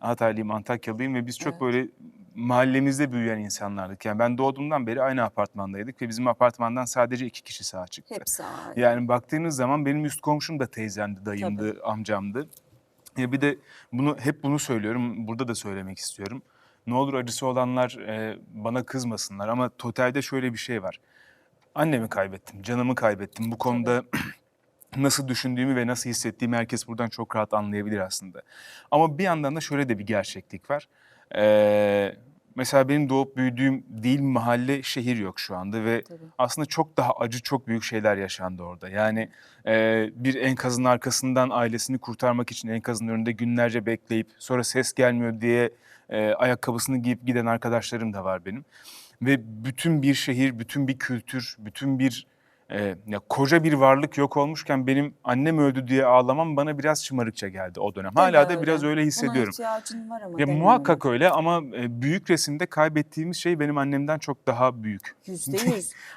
Hataylıyım, Antakyalıyım ve biz çok Evet. böyle mahallemizde büyüyen insanlardık. Yani ben doğduğumdan beri aynı apartmandaydık ve bizim apartmandan sadece iki kişi sağ çıktı. Hepsi aile. Yani baktığınız zaman benim üst komşum da teyzemdi, dayımdı, amcamdı. Ya bir de bunu hep bunu söylüyorum, burada da söylemek istiyorum. Ne olur acısı olanlar e, bana kızmasınlar ama totalde şöyle bir şey var. Annemi kaybettim, canımı kaybettim. Bu konuda nasıl düşündüğümü ve nasıl hissettiğimi herkes buradan çok rahat anlayabilir aslında. Ama bir yandan da şöyle de bir gerçeklik var. Ee, mesela benim doğup büyüdüğüm değil mahalle şehir yok şu anda ve Tabii. aslında çok daha acı çok büyük şeyler yaşandı orada. Yani e, bir enkazın arkasından ailesini kurtarmak için enkazın önünde günlerce bekleyip sonra ses gelmiyor diye e, ayakkabısını giyip giden arkadaşlarım da var benim. Ve bütün bir şehir, bütün bir kültür, bütün bir e, ya koca bir varlık yok olmuşken benim annem öldü diye ağlamam bana biraz şımarıkça geldi o dönem. Hala da biraz öyle Buna hissediyorum. ihtiyacın var ama Ya muhakkak öyle ama e, büyük resimde kaybettiğimiz şey benim annemden çok daha büyük. Yüzde yüz.